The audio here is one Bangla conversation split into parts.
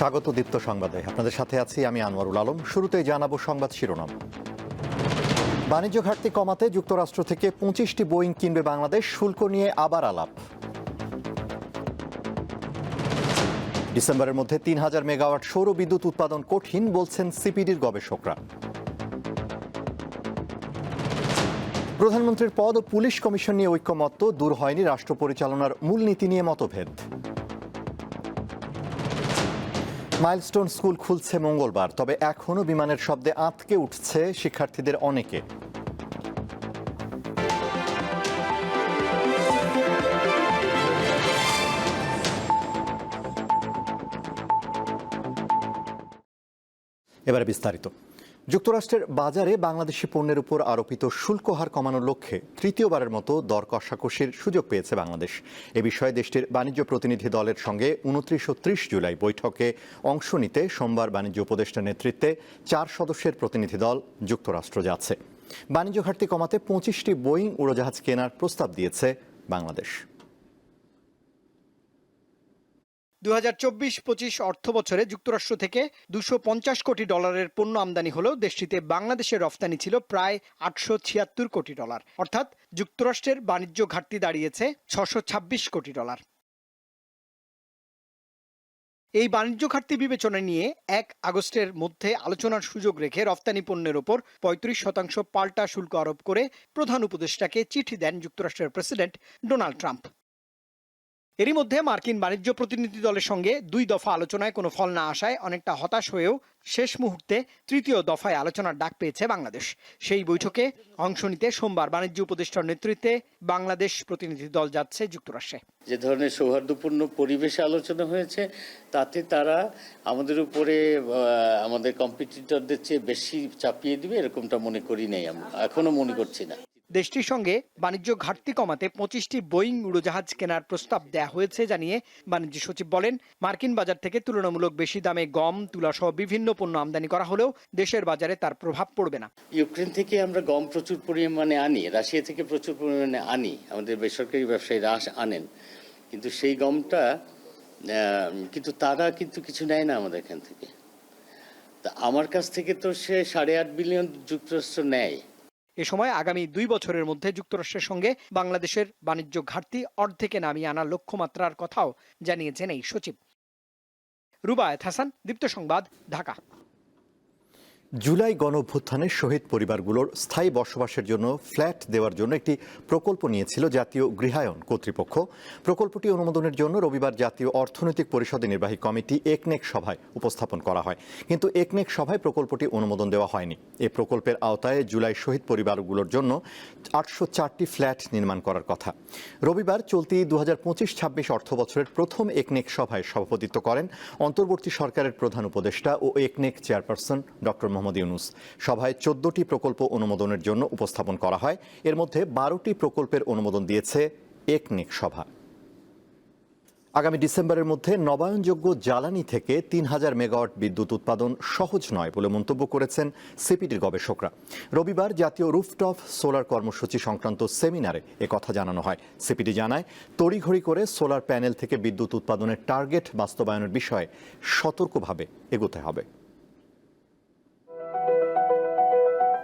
স্বাগত দীপ্ত সংবাদে। আপনাদের সাথে আছি আমি আনোয়ারুল আলম। শুরুতেই জানাব সংবাদ শিরোনাম। বাণিজ্য ঘাটতি কমাতে যুক্তরাষ্ট্র থেকে পঁচিশটি বোয়িং কিনবে বাংলাদেশ, শুল্ক নিয়ে আবার আলাপ। ডিসেম্বরের মধ্যে তিন হাজার মেগাওয়াট সৌর বিদ্যুৎ উৎপাদন কঠিন, বলছেন সিপিডির গবেষকরা। প্রধানমন্ত্রীর পদ ও পুলিশ কমিশন নিয়ে ঐক্যমত্য, দূর হয়নি রাষ্ট্র পরিচালনার মূলনীতি নিয়ে মতভেদ। মাইলস্টোন স্কুল খুলছে মঙ্গলবার তবে এখনও বিমানের শব্দে আঁতকে উঠছে শিক্ষার্থীদের অনেকে। এবারে বিস্তারিত। যুক্তরাষ্ট্রের বাজারে বাংলাদেশি পণ্যের উপর আরোপিত শুল্ক হার কমানোর লক্ষ্যে তৃতীয়বারের মতো দর কষাকষির সুযোগ পেয়েছে বাংলাদেশ। এ বিষয়ে দেশটির বাণিজ্য প্রতিনিধি দলের সঙ্গে উনত্রিশ ও ত্রিশ জুলাই বৈঠকে অংশ নিতে সোমবার বাণিজ্য উপদেষ্টার নেতৃত্বে চার সদস্যের প্রতিনিধি দল যুক্তরাষ্ট্র যাচ্ছে। বাণিজ্য ঘাটতি কমাতে পঁচিশটি বোয়িং উড়োজাহাজ কেনার প্রস্তাব দিয়েছে বাংলাদেশ। দু হাজার চব্বিশ পঁচিশ অর্থ বছরে যুক্তরাষ্ট্র থেকে দুশো পঞ্চাশ কোটি ডলারের পণ্য আমদানি হলেও দেশটিতে বাংলাদেশের রফতানি ছিল প্রায় আটশো ছিয়াত্তর কোটি ডলার। অর্থাৎ যুক্তরাষ্ট্রের বাণিজ্য ঘাটতি দাঁড়িয়েছে ছশো ছাব্বিশ কোটি ডলার। এই বাণিজ্য ঘাটতি বিবেচনা নিয়ে এক আগস্টের মধ্যে আলোচনার সুযোগ রেখে রফতানি পণ্যের ওপর পঁয়ত্রিশ শতাংশ পাল্টা শুল্ক আরোপ করে প্রধান উপদেষ্টাকে চিঠি দেন যুক্তরাষ্ট্রের প্রেসিডেন্ট ডোনাল্ড ট্রাম্প। এরই মধ্যে মার্কিন বাণিজ্য প্রতিনিধি দলের সঙ্গে দুই দফা আলোচনায় কোনো ফল না আসায় অনেকটা হতাশ হয়েও শেষ মুহূর্তে তৃতীয় দফায় আলোচনার ডাক পেয়েছে বাংলাদেশ। সেই বৈঠকে অংশ নিতে সোমবার বাণিজ্য উপদেষ্টার নেতৃত্বে বাংলাদেশ প্রতিনিধি দল যাচ্ছে যুক্তরাষ্ট্রে। যে ধরনের সৌহার্দ্যপূর্ণ পরিবেশে আলোচনা হয়েছে, তাতে তারা আমাদের উপরে আমাদের কম্পিটিটরদের চেয়ে বেশি চাপিয়ে দিবে, এরকমটা মনে করি নাই আমরা। এখনও মনে করছি না। দেশটির সঙ্গে বাণিজ্য ঘাটতি কমাতে পঁচিশটি বোয়িং উড়োজাহাজ কেনার প্রস্তাব দেয়া হয়েছে জানিয়ে বাণিজ্য সচিব বলেন, মার্কিন বাজার থেকে তুলনামূলক বেশি দামে গম তুলা সহ বিভিন্ন পণ্য আমদানি করা হলেও দেশের বাজারে তার প্রভাব পড়বে না। ইউক্রেন থেকে আমরা গম প্রচুর পরিমাণে আনি, রাশিয়া থেকে প্রচুর পরিমাণে আনি, আমাদের বেসরকারি ব্যবসায়ী রাস আনেন। কিন্তু সেই গমটা কিন্তু তারা কিন্তু কিছু নেয় না আমাদের এখান থেকে। তা আমার কাছ থেকে তো সে সাড়ে আট বিলিয়ন যুক্তরাষ্ট্র নেয়। এ সময় আগামী দুই বছরের মধ্যে যুক্তরাষ্ট্রের সঙ্গে বাংলাদেশের বাণিজ্য ঘাটতি অর্ধেকে নামিয়ে আনার লক্ষ্যমাত্রার কথাও জানিয়েছেন এই সচিব। রুবায়েত হাসান, দীপ্ত সংবাদ, ঢাকা। জুলাই গণ অভ্যুত্থানে শহীদ পরিবারগুলোর স্থায়ী বসবাসের জন্য ফ্ল্যাট দেওয়ার জন্য একটি প্রকল্প নিয়েছিল জাতীয় গৃহায়ন কর্তৃপক্ষ। প্রকল্পটি অনুমোদনের জন্য রবিবার জাতীয় অর্থনৈতিক পরিষদের নির্বাহী কমিটি একনেক সভায় উপস্থাপন করা হয়। কিন্তু একনেক সভায় প্রকল্পটি অনুমোদন দেওয়া হয়নি। এ প্রকল্পের আওতায় জুলাই শহীদ পরিবারগুলোর জন্য আটশো চারটি ফ্ল্যাট নির্মাণ করার কথা। রবিবার চলতি দু হাজার পঁচিশ ছাব্বিশ অর্থ বছরের প্রথম একনেক সভায় সভাপতিত্ব করেন অন্তর্বর্তী সরকারের প্রধান উপদেষ্টা ও একনেক চেয়ারপারসন ডক্টর মোহাম্মদ ইউনুস। সভায় চোদ্দটি প্রকল্প অনুমোদনের জন্য উপস্থাপন করা হয়। এর মধ্যে বারোটি প্রকল্পের অনুমোদন দিয়েছে একনেক সভা। আগামী ডিসেম্বরের মধ্যে নবায়নযোগ্য জ্বালানি থেকে তিন হাজার মেগাওয়াট বিদ্যুৎ উৎপাদন সহজ নয় বলে মন্তব্য করেছেন সিপিডির গবেষকরা। রবিবার জাতীয় রুফটপ সোলার কর্মসূচি সংক্রান্ত সেমিনারে কথা জানানো হয়। সিপিডি জানায়, তড়িঘড়ি করে সোলার প্যানেল থেকে বিদ্যুৎ উৎপাদনের টার্গেট বাস্তবায়নের বিষয়ে সতর্কভাবে এগোতে হবে।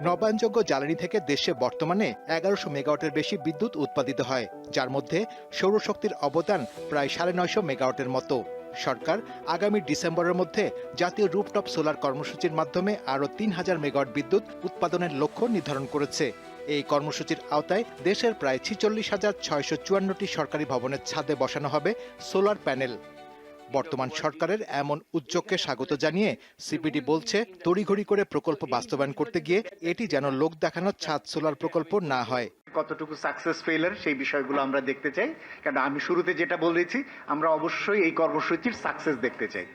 নবায়নযোগ্য জ্বালানি থেকে দেশে বর্তমানে এগারোশো মেগাওয়াটের বেশি বিদ্যুৎ উৎপাদিত হয়, যার মধ্যে সৌরশক্তির অবদান প্রায় সাড়ে নয়শো মেগাওয়াটের মতো। সরকার আগামী ডিসেম্বরের মধ্যে জাতীয় রুপটপ সোলার কর্মসূচির মাধ্যমে আরও তিন হাজার মেগাওয়াট বিদ্যুৎ উৎপাদনের লক্ষ্য নির্ধারণ করেছে। এই কর্মসূচির আওতায় দেশের প্রায় ছিচল্লিশ হাজার ছয়শো চুয়ান্নটি সরকারি ভবনের ছাদে বসানো হবে সোলার প্যানেল। বর্তমান সরকারের এমন উদ্যোগকে স্বাগত জানিয়ে সিপিডি বলছে, তড়িঘড়ি করে প্রকল্প বাস্তবায়ন করতে গিয়ে এটি যেন লোক দেখানো ছাদ সোলার প্রকল্প না হয়। কতটুকু সাকসেস ফেলার সেই বিষয়গুলো আমরা দেখতে চাই। কারণ আমি শুরুতে যেটা বলেছি, আমরা অবশ্যই এই কর্মসূচির সাকসেস দেখতে চাই।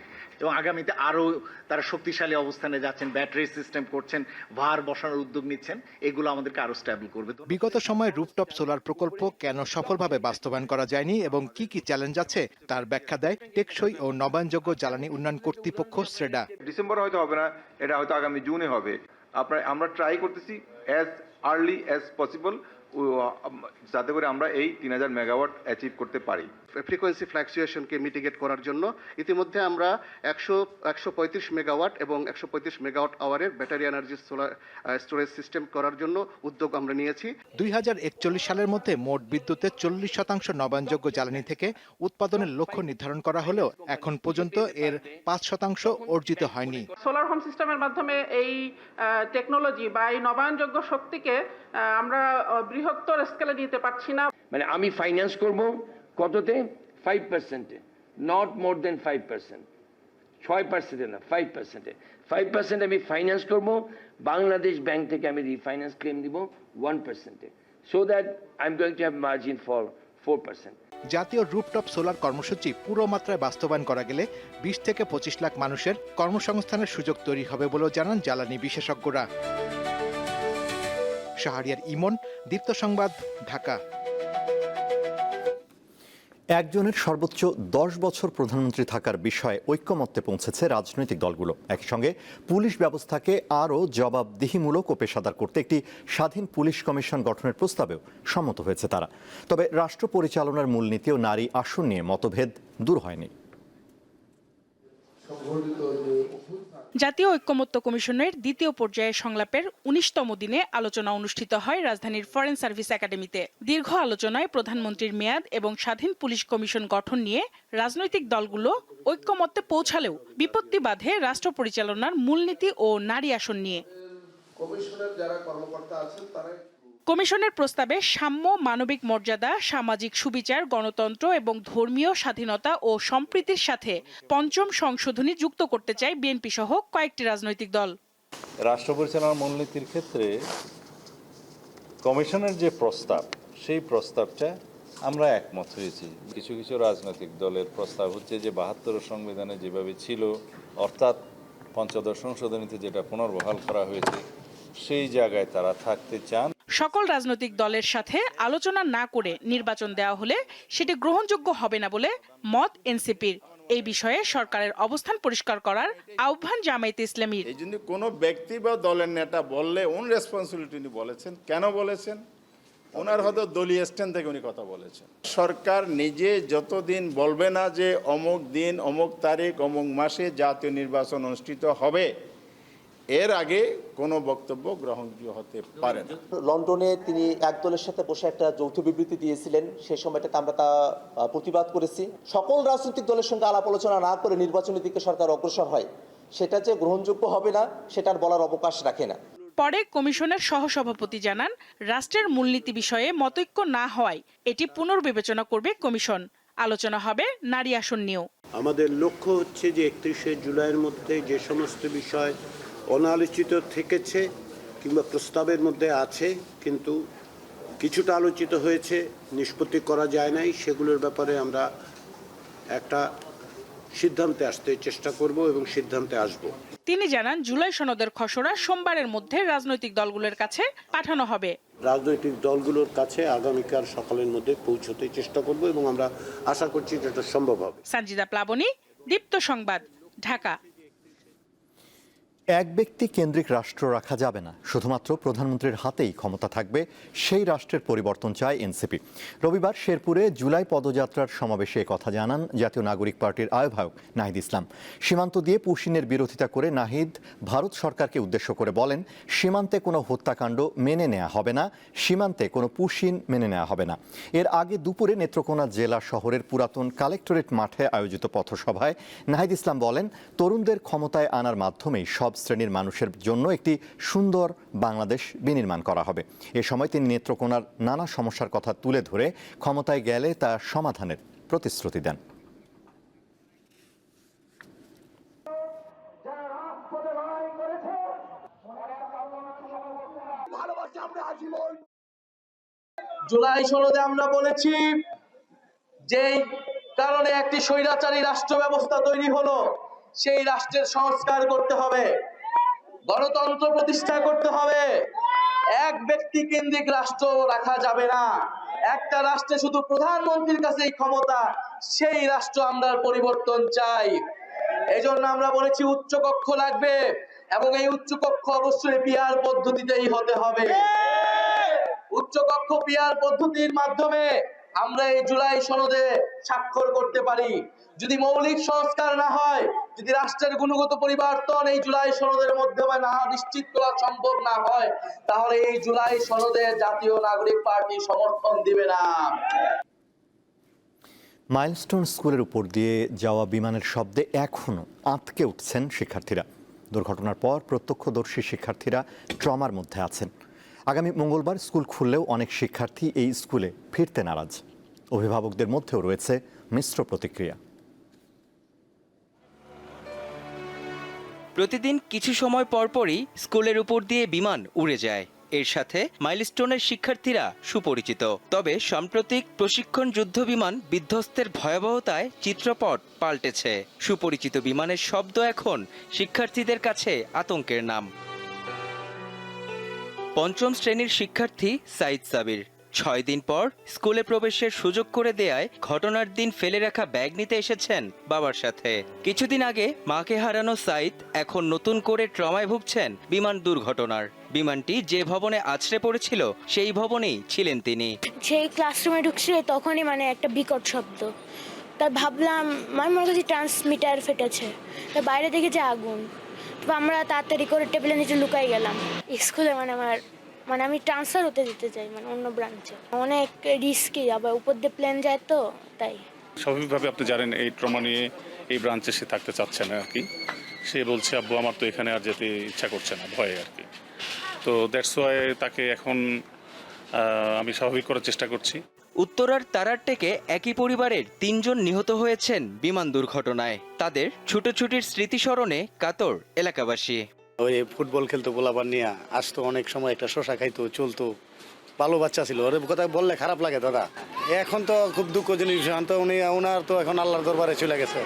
এবং আগামীতে আরও তারা শক্তিশালী অবস্থানে যাচ্ছেন ব্যাটারি সিস্টেম করছেন ভার বসানোর উদ্যোগ নিচ্ছেন এগুলো আমাদেরকে আরও স্টেবল করবে। বিগত সময়ে রুফটপ সোলার প্রকল্প কেন সফলভাবে বাস্তবায়ন করা যায়নি এবং কি কি চ্যালেঞ্জ আছে তার ব্যাখ্যা দেয় টেকসই ও নবায়নযোগ্য জ্বালানি উন্নয়ন কর্তৃপক্ষ শ্রেডা। ডিসেম্বর হয়তো হবে না এটা হয়তো আগামী জুনে হবে। আপনার আমরা ট্রাই করতেছি অ্যাজ আর্লি অ্যাজ পসিবল যাতে করে আমরা এই তিন হাজার মেগাওয়াট অ্যাচিভ করতে পারি। ফ্রিকোয়েন্সি ফ্ল্যাকচুয়েশনকে মিটিগেট করার জন্য ইতিমধ্যে আমরা একশো একশো পঁয়ত্রিশ মেগাওয়াট এবং একশো পঁয়ত্রিশ megawatt আওয়ারের battery energy solar storage system করার জন্য উদ্যোগ আমরা নিয়েছি। দুই সালের মধ্যে মোট বিদ্যুতের চল্লিশ শতাংশ নবায়নযোগ্য জ্বালানি থেকে উৎপাদনের লক্ষ্য নির্ধারণ করা হলেও এখন পর্যন্ত এর পাঁচ শতাংশ অর্জিত হয়নি। সোলার হোম সিস্টেমের মাধ্যমে এই টেকনোলজি বা এই নবায়নযোগ্য শক্তিকে আহ, আমরা বৃহত্তর স্কেলে নিতে পারছি না। মানে আমি ফাইন্যান্স করব কততে? ফাইভ পার্সেন্টে not more than five percent ছয় পার্সেন্টে না ফাইভ পার্সেন্টে ফাইভ পার্সেন্ট আমি ফাইন্যান্স করব বাংলাদেশ ব্যাংক থেকে আমি রিফাইন্যান্স ক্লেম দিব ওয়ান পার্সেন্টে so that I am going to have margin for four percent জাতীয় রুপটপ সোলার কর্মসূচি পুরো মাত্রায় বাস্তবায়ন করা গেলে বিশ থেকে পঁচিশ লাখ মানুষের কর্মসংস্থানের সুযোগ তৈরি হবে বলেও জানান জ্বালানি বিশেষজ্ঞরা। শাহরিয়ার ইমন দীপ্ত সংবাদ ঢাকা। একজনের সর্বোচ্চ দশ বছর প্রধানমন্ত্রী থাকার বিষয়ে ঐক্যমত্যে পৌঁছেছে রাজনৈতিক দলগুলো। একই সঙ্গে পুলিশ ব্যবস্থাকে আরও জবাবদিহিমূলক ও পেশাদার করতে একটি স্বাধীন পুলিশ কমিশন গঠনের প্রস্তাবেও সম্মত হয়েছে তারা। তবে রাষ্ট্র পরিচালনার মূলনীতি ও নারী আসন নিয়ে মতভেদ দূর হয়নি। জাতীয় ঐক্যমত্য কমিশনের দ্বিতীয় পর্যায়ে সংলাপের উনিশতম দিনে আলোচনা অনুষ্ঠিত হয় রাজধানীর ফরেন সার্ভিস একাডেমিতে। দীর্ঘ আলোচনায় প্রধানমন্ত্রীর মেয়াদ এবং স্বাধীন পুলিশ কমিশন গঠন নিয়ে রাজনৈতিক দলগুলো ঐক্যমত্যে পৌঁছালেও বিপত্তি বাধে রাষ্ট্র পরিচালনার মূলনীতি ও নারী আসন নিয়ে। কমিশনের প্রস্তাবে সাম্য, মানবিক মর্যাদা, সামাজিক সুবিচার, গণতন্ত্র এবং ধর্মীয় স্বাধীনতা ও সম্প্রীতির সাথে পঞ্চম সংশোধনী যুক্ত করতে চায় বিএনপি সহ কয়েকটি রাজনৈতিক দল। রাষ্ট্র পরিচালনার মূলনীতির ক্ষেত্রে কমিশনের যে প্রস্তাব, সেই প্রস্তাবটা আমরা একমত হয়েছি। কিছু কিছু রাজনৈতিক দলের প্রস্তাব হচ্ছে যে বাহাত্তর সংবিধানে যেভাবে ছিল, অর্থাৎ পঞ্চদশ সংশোধনীতে যেটা পুনর্বহাল করা হয়েছে, সেই জায়গায় তারা থাকতে চান। সকল রাজনৈতিক দলের সাথে আলোচনা না করে নির্বাচন দেওয়া হলে সেটি গ্রহণযোগ্য হবে না বলে মত এনসিপির। এই বিষয়ে সরকারের অবস্থান পরিষ্কার করার আহ্বান জামায়াতে ইসলামীর। এই জন্য কোনো ব্যক্তি বা দলের নেতা বললে উন রেসপন্সিবিলিটি উনি বলেছেন। কেন বলেছেন? ওনার হয়তো দলীয় স্ট্যান্ড থেকে উনি কথা বলেছেন। সরকার নিজে যতদিন বলবে না যে অমুক দিন, অমুক তারিখ, অমুক মাসে জাতীয় নির্বাচন অনুষ্ঠিত হবে এর আগে কোনো বক্তব্য গ্রহণযোগ্য হতে পারে না। লন্ডনে তিনি এক দলের সাথে বসে একটা যৌথ বিবৃতি দিয়েছিলেন। সেই সময়টাতে আমরা তা প্রতিবাদ করেছি। সকল রাজনৈতিক দলের সঙ্গে আলাপ আলোচনা না করে নির্বাচনের দিকে সরকার অগ্রসর হয়। সেটা যে গ্রহণযোগ্য হবে না সেটার বলার অবকাশ রাখে না। পরে কমিশনের সহসভাপতি জানান রাষ্ট্রের মূলনীতি বিষয়ে মতৈক্য না হওয়ায় এটি পুনর্বিবেচনা করবে কমিশন। আলোচনা হবে নারী আসন নিয়েও। আমাদের লক্ষ্য হচ্ছে যে একত্রিশে জুলাইয়ের মধ্যে যে সমস্ত বিষয় অনালোচিত থেকেছে কিংবা প্রস্তাবের মধ্যে আছে কিন্তু কিছুটা আলোচিত হয়েছে নিষ্পত্তি করা যায় নাই সেগুলোর ব্যাপারে আমরা একটা সিদ্ধান্তে আসতে চেষ্টা করব এবং সিদ্ধান্তে আসব। তিনি জানান জুলাই সনদের খসড়া সোমবারের মধ্যে রাজনৈতিক দলগুলোর কাছে পাঠানো হবে। রাজনৈতিক দলগুলোর কাছে আগামীকাল সকালের মধ্যে পৌঁছতে চেষ্টা করব এবং আমরা আশা করছি যে এটা সম্ভব হবে। সঞ্জিদা প্লাবনী দীপ্ত সংবাদ ঢাকা। এক ব্যক্তি কেন্দ্রিক রাষ্ট্র রাখা যাবে না। শুধুমাত্র প্রধানমন্ত্রীর হাতেই ক্ষমতা থাকবে, সেই রাষ্ট্রের পরিবর্তন চায় এনসিপি। রবিবার শেরপুরে জুলাই পদযাত্রার সমাবেশে কথা জানান জাতীয় নাগরিক পার্টির আহ্বায়ক নাহিদ ইসলাম। সীমান্ত দিয়ে পুশিনের বিরোধিতা করে নাহিদ ভারত সরকারকে উদ্দেশ্য করে বলেন, সীমান্তে কোনো হত্যাকাণ্ড মেনে নেওয়া হবে না, সীমান্তে কোনো পুশিন মেনে নেওয়া হবে না। এর আগে দুপুরে নেত্রকোনা জেলা শহরের পুরাতন কালেক্টরেট মাঠে আয়োজিত পথসভায় নাহিদ ইসলাম বলেন, তরুণদের ক্ষমতায় আনার মাধ্যমেই সব শ্রেণির মানুষের জন্য একটি সুন্দর বাংলাদেশ বিনির্মাণ করা হবে। এ সময় তিনি নেত্রকোনার নানা সমস্যার কথা তুলে ধরে ক্ষমতায় গেলে তা সমাধানের প্রতিশ্রুতি দেন। জুলাই সনদে আমরা বলেছি, যেই কারণে একটি স্বৈরাচারী রাষ্ট্র ব্যবস্থা তৈরি হলো সেই রাষ্ট্রের সংস্কার করতে হবে গণতন্ত্র প্রতিষ্ঠা করতে হবে। এক ব্যক্তি কেন্দ্রিক রাষ্ট্র রাখা যাবে না। একটা রাষ্ট্রে শুধু প্রধানমন্ত্রীর কাছে এই ক্ষমতা সেই রাষ্ট্র আমরা পরিবর্তন চাই। এজন্য আমরা বলেছি উচ্চ কক্ষ লাগবে এবং এই উচ্চ কক্ষ অবশ্যই পিয়ার পদ্ধতিতেই হতে হবে। উচ্চকক্ষ পিয়ার পদ্ধতির মাধ্যমে আমরা এই জুলাই সনদে স্বাক্ষর করতে পারি। যদি মৌলিক সংস্কার না হয়, যদি রাষ্ট্রের গুণগত পরিবর্তন এই জুলাই সনদের মাধ্যমে না, নিশ্চিত করা সম্ভব না হয়, তাহলে এই জুলাই সনদে জাতীয় নাগরিক পার্টি সমর্থন দিবে না। মাইলস্টোন স্কুলের উপর দিয়ে যাওয়া বিমানের শব্দে এখনও আঁতকে উঠছেন শিক্ষার্থীরা। দুর্ঘটনার পর প্রত্যক্ষদর্শী শিক্ষার্থীরা ট্রমার মধ্যে আছেন। আগামী মঙ্গলবার স্কুল খুললেও অনেক শিক্ষার্থী এই স্কুলে ফিরতে নারাজ। অভিভাবকদের মধ্যেও রয়েছে মিশ্র প্রতিক্রিয়া। প্রতিদিন কিছু সময় পরপরই স্কুলের উপর দিয়ে বিমান উড়ে যায়। এর সাথে মাইলস্টোনের শিক্ষার্থীরা সুপরিচিত। তবে সাম্প্রতিক প্রশিক্ষণ যুদ্ধ বিমান বিধ্বস্তের ভয়াবহতায় চিত্রপট পাল্টেছে। সুপরিচিত বিমানের শব্দ এখন শিক্ষার্থীদের কাছে আতঙ্কের নাম। পঞ্চম শ্রেণির শিক্ষার্থী সাইদ সাবির। ছয় দিন পর স্কুলে প্রবেশের সুযোগ করে দেয়ায় ঘটনার দিন ফেলে রাখা ব্যাগ নিতে এসেছেন বাবার সাথে। কিছুদিন আগে মাকে হারানো সাইদ এখন নতুন করে ট্রমায় ভুগছেন বিমান দুর্ঘটনার। বিমানটি যে ভবনে আছড়ে পড়েছিল, সেই ভবনেই ছিলেন তিনি। সেই ক্লাসরুমে ঢুকছিল, তখনই মানে একটা বিকট শব্দ। তা ভাবলাম আমার মনে করছি ট্রান্সমিটার ফেটেছে। তা বাইরে দেখে যে আগুন। তো আমরা তাড়াতাড়ি করে টেবিলের নিচে লুকাই গেলাম। স্কুলে মানে আমার মানে আমি ট্রান্সফার হতে যেতে চাই মানে অন্য ব্রাঞ্চে অনেক রিস্কি আবার উপর দিয়ে প্ল্যান যায় তো তাই। স্বাভাবিকভাবে আপনি জানেন এই ট্রমা নিয়ে এই ব্রাঞ্চে সে থাকতে চাচ্ছে না আর কি। সে বলছে আব্বু আমার তো এখানে আর যেতে ইচ্ছা করছে না ভয়ে আর কি। তো দ্যাটস ওয়াই তাকে এখন আমি স্বাভাবিক করার চেষ্টা করছি। উত্তরার তারারটেকে একই পরিবারের তিনজন নিহত হয়েছেন বিমান দুর্ঘটনায়। তাদের ছুটোছুটির স্মৃতিস্মরণে কাতর এলাকাবাসী। ওই ফুটবল খেলতো পোলাপান নিয়ে। আসতো অনেক সময় একটা শশা খাইতো, চলতো। ভালো বাচ্চা ছিল। ওর কথা বললে খারাপ লাগে দাদা। এখন তো খুব দুঃখজনক বিষয় তো উনি ওনার তো এখন আল্লাহর দরবারে চলে গেছে।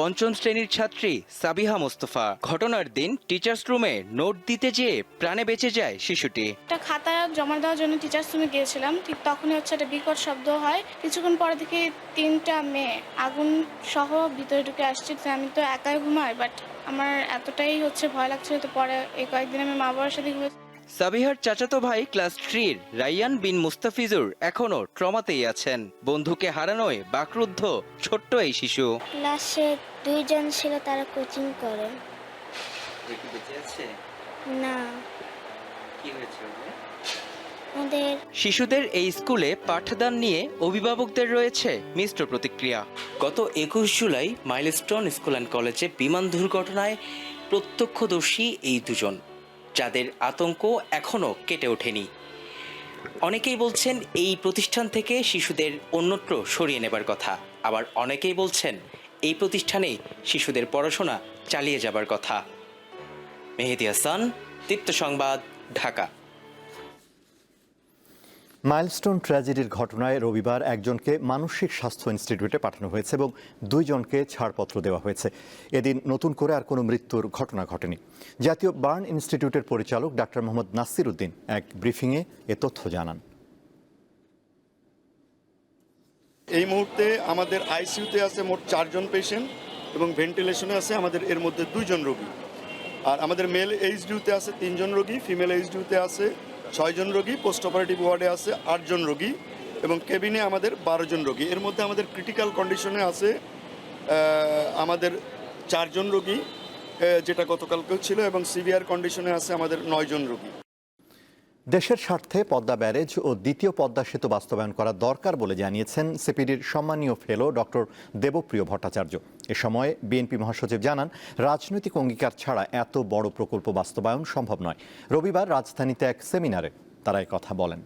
পঞ্চম শ্রেণির ছাত্রী সাবিহা মোস্তফা। ঘটনার দিন টিচার্স রুমে নোট দিতে যেয়ে প্রাণে বেঁচে যায় শিশুটি। একটা খাতা জমা দেওয়ার জন্য টিচার্স রুমে গিয়েছিলাম। ঠিক তখনই হচ্ছে একটা বিকট শব্দ হয়। কিছুক্ষণ পরে দেখি তিনটা মেয়ে আগুন সহ ভিতরে ঢুকে আসছে। আমি তো একাই ঘুমাই বাট আমার এতটাই হচ্ছে ভয় লাগছিল। তো পরে এই কয়েকদিন আমি মা বাবার সাথে ঘুরে সাবিহার চাচাতো ভাই ক্লাস থ্রির রাইয়ান বিন মুস্তাফিজুর এখনও ট্রমাতেই আছেন। বন্ধুকে হারানোয় বাকরুদ্ধ ছোট্ট এই শিশু। ক্লাসে দুইজন ছিল তারা কোচিং করে। না। ওদের? শিশুদের এই স্কুলে পাঠদান নিয়ে অভিভাবকদের রয়েছে মিশ্র প্রতিক্রিয়া। গত একুশ জুলাই মাইলস্টোন স্কুল অ্যান্ড কলেজে বিমান দুর্ঘটনায় প্রত্যক্ষদর্শী এই দুজন। যাদের আতঙ্ক এখনও কেটে ওঠেনি। অনেকেই বলছেন এই প্রতিষ্ঠান থেকে শিশুদের অন্যত্র সরিয়ে নেবার কথা। আবার অনেকেই বলছেন এই প্রতিষ্ঠানে শিশুদের পড়াশোনা চালিয়ে যাবার কথা। মেহেদি হাসান দীপ্ত সংবাদ, ঢাকা। মাইলস্টোন ট্র্যাজেডির ঘটনায় রবিবার একজনকে মানসিক স্বাস্থ্য ইনস্টিটিউটে পাঠানো হয়েছে এবং দুইজনকে ছাড়পত্র দেওয়া হয়েছে। এদিন নতুন করে আর কোনো মৃত্যুর ঘটনা ঘটেনি। জাতীয় বার্ন ইনস্টিটিউটের পরিচালক ডাক্তার মোহাম্মদ নাসির উদ্দিন এক ব্রিফিংয়ে এ তথ্য জানান। এই মুহূর্তে আমাদের আইসিইউতে আছে মোট চারজন পেশেন্ট এবং ভেন্টিলেশনে আছে আমাদের এর মধ্যে দুইজন রোগী। আর আমাদের মেল এইচডিউতে আছে তিনজন রোগী, ফিমেল এইচডিউতে আছে ছয়জন রোগী পোস্ট অপারেটিভ ওয়ার্ডে আছে আটজন রোগী এবং কেবিনে আমাদের বারোজন রোগী। এর মধ্যে আমাদের ক্রিটিক্যাল কন্ডিশনে আছে আমাদের চারজন রোগী যেটা গতকালকেও ছিল এবং সিভিয়ার কন্ডিশনে আছে আমাদের নয়জন রোগী। দেশের স্বার্থে পদ্মা ব্যারেজ ও দ্বিতীয় পদ্মা সেতু বাস্তবায়ন করা দরকার বলে জানিয়েছেন সিপিডির সম্মানীয় ফেলো ডক্টর দেবপ্রিয় ভট্টাচার্য। এ সময় বিএনপি মহাসচিব জানান, রাজনৈতিক অঙ্গীকার ছাড়া এত বড় প্রকল্প বাস্তবায়ন সম্ভব নয়। রবিবার রাজধানীতে এক সেমিনারে তারা কথা বলেন।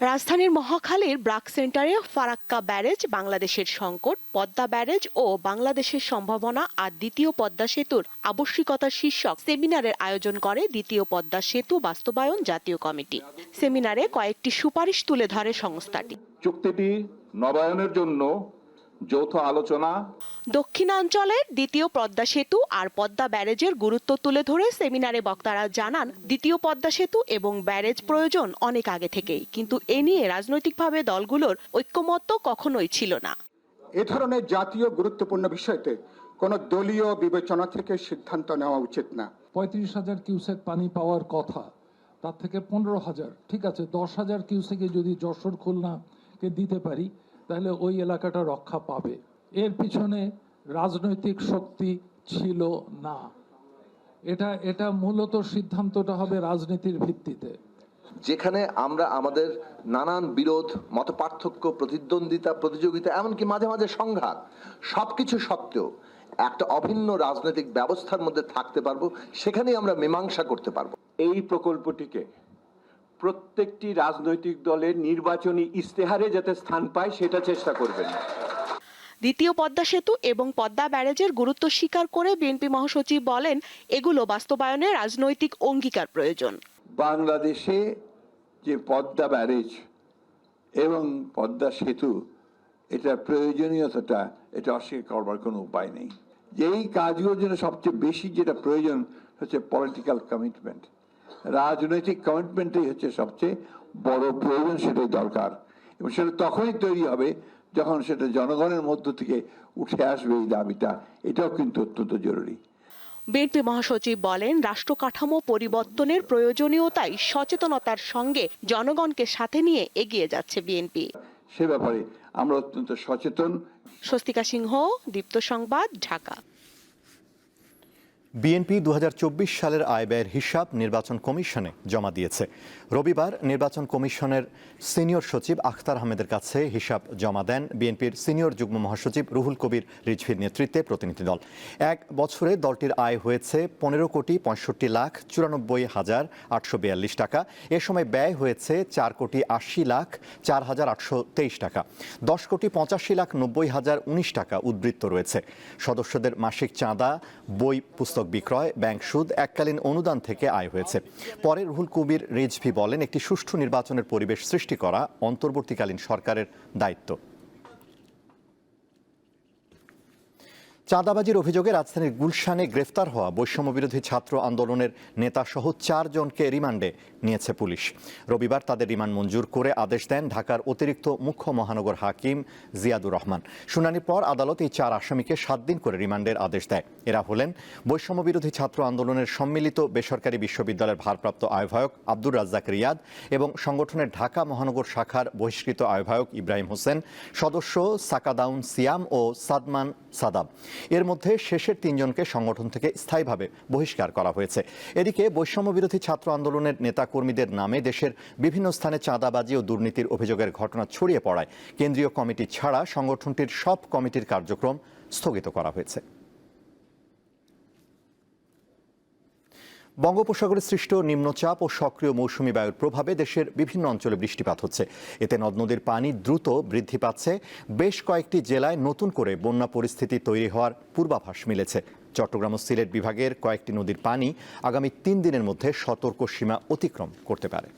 রাজধানীর মহাখালীর ব্রাক সেন্টারে ফারাক্কা ব্যারেজ বাংলাদেশের সংকট পদ্মা ব্যারেজ ও বাংলাদেশের সম্ভাবনা আর দ্বিতীয় পদ্মা সেতুর আবশ্যিকতা শীর্ষক সেমিনারের আয়োজন করে দ্বিতীয় পদ্মা সেতু বাস্তবায়ন জাতীয় কমিটি। সেমিনারে কয়েকটি সুপারিশ তুলে ধরে সংস্থাটি। চুক্তিটি নবায়নের জন্য যৌথ আলোচনা। দক্ষিণাঞ্চলের দ্বিতীয় পদ্মা সেতু আর পদ্মা ব্যারেজের গুরুত্ব তুলে ধরে সেমিনারে বক্তারা জানান দ্বিতীয় পদ্মা সেতু এবং ব্যারেজ প্রয়োজন অনেক আগে থেকেই কিন্তু এ নিয়ে রাজনৈতিকভাবে দলগুলোর ঐক্যমত্য কখনোই ছিল না। এ ধরনের জাতীয় গুরুত্বপূর্ণ বিষয়তে কোনো দলীয় বিবেচনা থেকে সিদ্ধান্ত নেওয়া উচিত না। পঁয়ত্রিশ হাজার কিউসেক পানি পাওয়ার কথা তার থেকে পনেরো হাজার ঠিক আছে দশ হাজার কিউসেকে যদি যশোর খুলনাকে দিতে পারি তাহলে ওই এলাকাটা রক্ষা পাবে। এর পিছনে রাজনৈতিক শক্তি ছিল না। এটা এটা মূলত সিদ্ধান্তটা হবে রাজনীতির ভিত্তিতে। যেখানে আমরা আমাদের নানান বিরোধ মত পার্থক্য প্রতিদ্বন্দ্বিতা প্রতিযোগিতা এমনকি মাঝে মাঝে সংঘাত সবকিছু সত্ত্বেও একটা অভিন্ন রাজনৈতিক ব্যবস্থার মধ্যে থাকতে পারব সেখানেই আমরা মীমাংসা করতে পারব। এই প্রকল্পটিকে প্রত্যেকটি রাজনৈতিক দলের নির্বাচনী ইস্তেহারে যাতে স্থান পায় সেটা চেষ্টা করবেন। দ্বিতীয় পদ্মা সেতু এবং পদ্মা ব্যারেজের গুরুত্ব স্বীকার করে বিএনপি মহাসচিব বলেন এগুলো বাস্তবায়নে রাজনৈতিক অঙ্গীকার প্রয়োজন। বাংলাদেশে যে পদ্মা ব্যারেজ এবং পদ্মা সেতু এটার প্রয়োজনীয়তাটা এটা অস্বীকার করবার কোনো উপায় নেই। যেই কাজগুলোর জন্য সবচেয়ে বেশি যেটা প্রয়োজন হচ্ছে পলিটিক্যাল কমিটমেন্ট রাজনৈতিক কমিটমেন্টই হচ্ছে সবচেয়ে বড় প্রয়োজন সেটাই দরকার। এবং সেটা তখনই তৈরি হবে যখন সেটা জনগণের মধ্য থেকে উঠে আসবে এই দাবিটা। এটাও কিন্তু অত্যন্ত জরুরি। বিএনপি মহাসচিব বলেন রাষ্ট্র কাঠামো পরিবর্তনের প্রয়োজনীয়তায় সচেতনতার সঙ্গে জনগণকে সাথে নিয়ে এগিয়ে যাচ্ছে বিএনপি। সে ব্যাপারে আমরা অত্যন্ত সচেতন। স্বস্তিকা সিংহ দীপ্ত সংবাদ ঢাকা। বিএনপি দু হাজার চব্বিশ সালের আয় ব্যয়ের হিসাব নির্বাচন কমিশনে জমা দিয়েছে। রবিবার নির্বাচন কমিশনের সিনিয়র সচিব আখতার আহমেদের কাছে হিসাব জমা দেন বিএনপির সিনিয়র যুগ্ম মহাসচিব রুহুল কবির রিজভির নেতৃত্বে প্রতিনিধি দল। এক বছরে দলটির আয় হয়েছে পনেরো কোটি পঁয়ষট্টি লাখ চুরানব্বই হাজার আটশো বিয়াল্লিশ টাকা। এ সময় ব্যয় হয়েছে চার কোটি আশি লাখ চার হাজার আটশো তেইশ টাকা। দশ কোটি পঁচাশি লাখ নব্বই হাজার উনিশ টাকা উদ্বৃত্ত রয়েছে। সদস্যদের মাসিক চাঁদা, বই, পুস্তক বিক্রয়, ব্যাংক সুদ এককালীন অনুদান থেকে আয় হয়েছে। পরে রুহুল কবির রিজভি বলেন, একটি সুষ্ঠু নির্বাচনের পরিবেশ সৃষ্টি করা অন্তর্বর্তীকালীন সরকারের দায়িত্ব। চাঁদাবাজির অভিযোগে রাজধানীর গুলশানে গ্রেফতার হওয়া বৈষম্যবিরোধী ছাত্র আন্দোলনের নেতাসহ চারজনকে রিমান্ডে নিয়েছে পুলিশ। রবিবার তাদের রিমান্ড মঞ্জুর করে আদেশ দেন ঢাকার অতিরিক্ত মুখ্য মহানগর হাকিম জিয়াদুর রহমান। শুনানির পর আদালত এই চার আসামিকে সাত দিন করে রিমান্ডের আদেশ দেয়। এরা হলেন বৈষম্য বিরোধী ছাত্র আন্দোলনের সম্মিলিত বেসরকারি বিশ্ববিদ্যালয়ের ভারপ্রাপ্ত আহ্বায়ক আব্দুর রাজ্জাক রিয়াদ এবং সংগঠনের ঢাকা মহানগর শাখার বহিষ্কৃত আহ্বায়ক ইব্রাহিম হোসেন, সদস্য সাকাদাউন সিয়াম ও সাদমান সাদাব। এর মধ্যে শেষের তিনজনকে সংগঠন থেকে স্থায়ীভাবে বহিষ্কার করা হয়েছে। এদিকে বৈষম্য বিরোধী ছাত্র আন্দোলনের নেতাকর্মীদের নামে দেশের বিভিন্ন স্থানে চাঁদাবাজি ও দুর্নীতির অভিযোগের ঘটনা ছড়িয়ে পড়ায় কেন্দ্রীয় কমিটি ছাড়া সংগঠনটির সব কমিটির কার্যক্রম স্থগিত করা হয়েছে। বঙ্গোপসাগরে সৃষ্ট নিম্নচাপ ও সক্রিয় মৌসুমী বায়ুর প্রভাবে দেশের বিভিন্ন অঞ্চলে বৃষ্টিপাত হচ্ছে। এতে নদ নদীর পানি দ্রুত বৃদ্ধি পাচ্ছে। বেশ কয়েকটি জেলায় নতুন করে বন্যা পরিস্থিতি তৈরি হওয়ার পূর্বাভাস মিলেছে। চট্টগ্রাম ও সিলেট বিভাগের কয়েকটি নদীর পানি আগামী তিন দিনের মধ্যে সতর্ক সীমা অতিক্রম করতে পারে।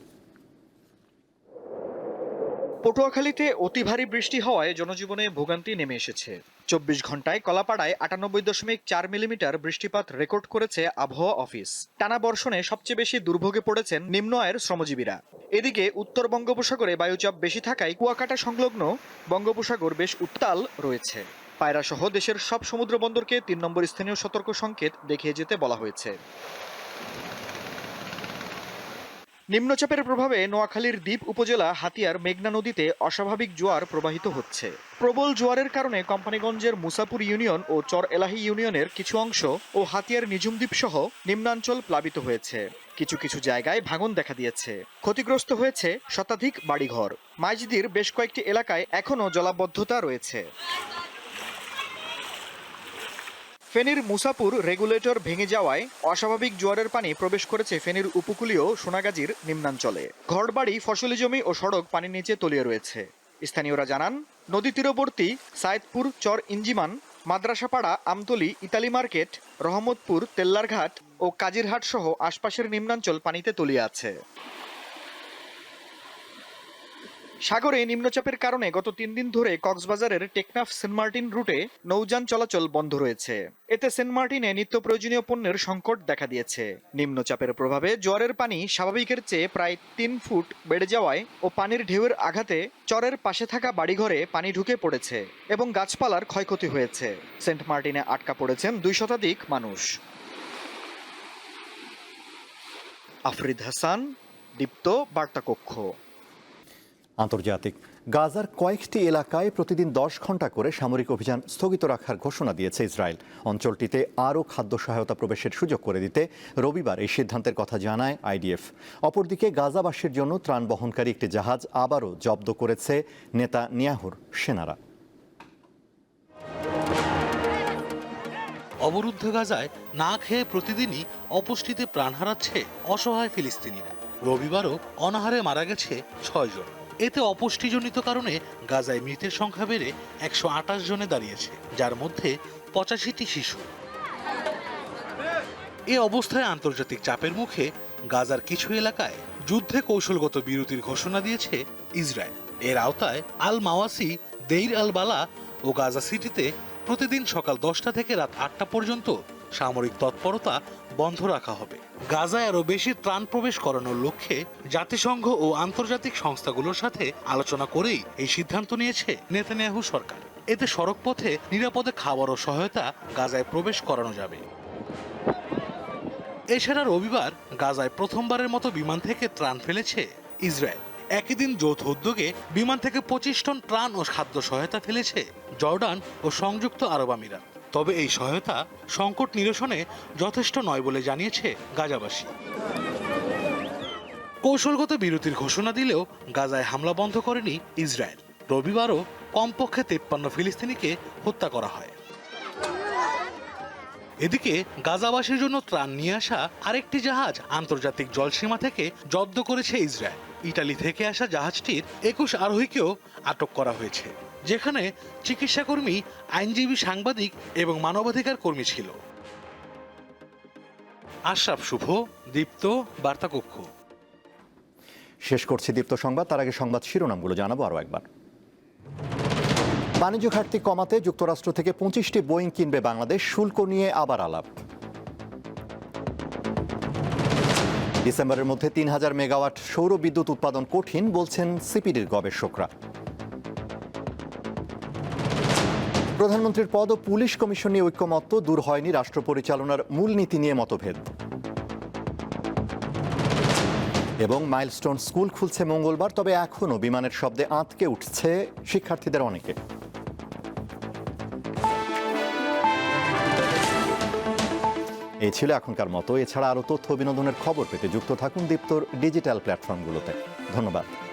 পটুয়াখালীতে অতি ভারী বৃষ্টি হওয়ায় জনজীবনে ভোগান্তি নেমে এসেছে। চব্বিশ ঘন্টায় কলাপাড়ায় আটানব্বই দশমিক চার মিলিমিটার বৃষ্টিপাত রেকর্ড করেছে আবহাওয়া অফিস। টানা বর্ষণে সবচেয়ে বেশি দুর্ভোগে পড়েছেন নিম্ন আয়ের শ্রমজীবীরা। এদিকে উত্তর বঙ্গোপসাগরে বায়ুচাপ বেশি থাকায় কুয়াকাটা সংলগ্ন বঙ্গোপসাগর বেশ উত্তাল রয়েছে। পায়রা সহ দেশের সব সমুদ্র বন্দরকে তিন নম্বর স্থানীয় সতর্ক সংকেত দেখিয়ে যেতে বলা হয়েছে। নিম্নচাপের প্রভাবে নোয়াখালীর দ্বীপ উপজেলা হাতিয়ার মেঘনা নদীতে অস্বাভাবিক জোয়ার প্রবাহিত হচ্ছে। প্রবল জোয়ারের কারণে কোম্পানিগঞ্জের মুসাপুর ইউনিয়ন ও চর এলাহি ইউনিয়নের কিছু অংশ ও হাতিয়ার নিজুম দ্বীপ সহ নিম্নাঞ্চল প্লাবিত হয়েছে। কিছু কিছু জায়গায় ভাঙন দেখা দিয়েছে। ক্ষতিগ্রস্ত হয়েছে শতাধিক বাড়িঘর। মাইজদির বেশ কয়েকটি এলাকায় এখনও জলাবদ্ধতা রয়েছে। ফেনীর মুসাপুর রেগুলেটর ভেঙে যাওয়ায় অস্বাভাবিক জোয়ারের পানি প্রবেশ করেছে ফেনীর উপকূলীয় সোনাগাজীর নিম্নাঞ্চলে। ঘরবাড়ি, ফসলি জমি ও সড়ক পানির নিচে তলিয়ে রয়েছে। স্থানীয়রা জানান, নদী তীরবর্তী সায়েদপুর চর ইঞ্জিমান, মাদ্রাসাপাড়া, আমতলি, ইতালি মার্কেট, রহমতপুর, তেল্লারঘাট ও কাজিরহাট সহ আশপাশের নিম্নাঞ্চল পানিতে তলিয়ে আছে। সাগরে নিম্নচাপের কারণে গত তিন দিন ধরে কক্সবাজারের টেকনাফ সেন্ট মার্টিন রুটে নৌযান চলাচল বন্ধ রয়েছে। এতে সেন্ট মার্টিনে নিত্য প্রয়োজনীয় পণ্যের সংকট দেখা দিয়েছে। নিম্নচাপের প্রভাবে জোয়ারের পানি স্বাভাবিকের চেয়ে প্রায় তিন ফুট বেড়ে যাওয়ায় ও পানির ঢেউয়ের আঘাতে চরের পাশে থাকা বাড়িঘরে পানি ঢুকে পড়েছে এবং গাছপালার ক্ষয়ক্ষতি হয়েছে। সেন্ট মার্টিনে আটকা পড়েছেন দুই শতাধিক মানুষ। আফরিদ হাসান, দীপ্ত বার্তাকক্ষ। আন্তর্জাতিক। গাজার কয়েকটি এলাকায় প্রতিদিন দশ ঘণ্টা করে সামরিক অভিযান স্থগিত রাখার ঘোষণা দিয়েছে ইসরায়েল। অঞ্চলটিতে আরও খাদ্য সহায়তা প্রবেশের সুযোগ করে দিতে রবিবার এই সিদ্ধান্তের কথা জানায় আইডিএফ। অপরদিকে গাজাবাসীর জন্য ত্রাণ বহনকারী একটি জাহাজ আবারও জব্দ করেছে নেতা নিয়াহুর সেনারা। অবরুদ্ধ গাজায় না খেয়ে প্রতিদিনই অপুষ্টিতে প্রাণ হারাচ্ছে অসহায় ফিলিস্তিনিরা। রবিবারও অনাহারে মারা গেছে ছয়জন। এতে অপুষ্টিজনিত কারণে গাজায় মৃতের সংখ্যা বেড়ে একশো আঠাশ জনে দাঁড়িয়েছে, যার মধ্যে পঁচাশিটি শিশু। এ অবস্থায় আন্তর্জাতিক চাপের মুখে গাজার কিছু এলাকায় যুদ্ধে কৌশলগত বিরতির ঘোষণা দিয়েছে ইসরায়েল। এর আওতায় আল মাওয়াসি দেইর আল বালা ও গাজা সিটিতে প্রতিদিন সকাল দশটা থেকে রাত আটটা পর্যন্ত সামরিক তৎপরতা বন্ধ রাখা হবে। গাজায় আরও বেশি ত্রাণ প্রবেশ করানোর লক্ষ্যে জাতিসংঘ ও আন্তর্জাতিক সংস্থাগুলোর সাথে আলোচনা করেই এই সিদ্ধান্ত নিয়েছে নেতানিয়াহু সরকার। এতে সড়ক পথে নিরাপদে খাবার ও সহায়তা গাজায় প্রবেশ করানো যাবে। এছাড়া রবিবার গাজায় প্রথমবারের মতো বিমান থেকে ত্রাণ ফেলেছে ইসরায়েল। একই দিন যৌথ উদ্যোগে বিমান থেকে পঁচিশ টন ত্রাণ ও খাদ্য সহায়তা ফেলেছে জর্ডান ও সংযুক্ত আরব আমিরাত। তবে এই সহায়তা সংকট নিরসনে যথেষ্ট নয় বলে জানিয়েছে গাজাবাসী। কৌশলগত বিরতির ঘোষণা দিলেও গাজায় হামলা বন্ধ করেনি ইসরায়েল। রবিবারও কমপক্ষে তেপ্পান্ন ফিলিস্তিনিকে হত্যা করা হয়। এদিকে গাজাবাসীর জন্য ত্রাণ নিয়ে আসা আরেকটি জাহাজ আন্তর্জাতিক জলসীমা থেকে জব্দ করেছে ইসরায়েল। ইটালি থেকে আসা জাহাজটির একুশ আরোহীকেও আটক করা হয়েছে। যেখানে চিকিৎসাকর্মী, আইনজীবী, সাংবাদিক এবং মানবাধিকার কর্মী ছিল। আশরাফ শুভ, দীপ্ত, বার্তাকক্ষ। শেষ করছি দীপ্ত সংবাদ, তার আগে সংবাদ শিরোনামগুলো জানাব আরও একবার। বাণিজ্য ঘাটতি কমাতে যুক্তরাষ্ট্র থেকে পঁচিশটি বোয়িং কিনবে বাংলাদেশ, শুল্ক নিয়ে আবার আলাপ। ডিসেম্বরের মধ্যে তিন হাজার মেগাওয়াট সৌর বিদ্যুৎ উৎপাদন কঠিন, বলছেন সিপিডির গবেষকরা। প্রধানমন্ত্রীর পদ ও পুলিশ কমিশন নিয়ে ঐক্যমত্য দূর হয়নি রাষ্ট্র পরিচালনার মূলনীতি নিয়ে মতভেদ। এবং মাইলস্টোন স্কুল খুলছে মঙ্গলবার, তবে এখনও বিমানের শব্দে আঁতকে উঠছে শিক্ষার্থীদের অনেকে। এই ছিল এখনকার মতো। এছাড়া আরও তথ্য বিনোদনের খবর পেতে যুক্ত থাকুন দীপ্তর ডিজিটাল প্ল্যাটফর্মগুলোতে। ধন্যবাদ।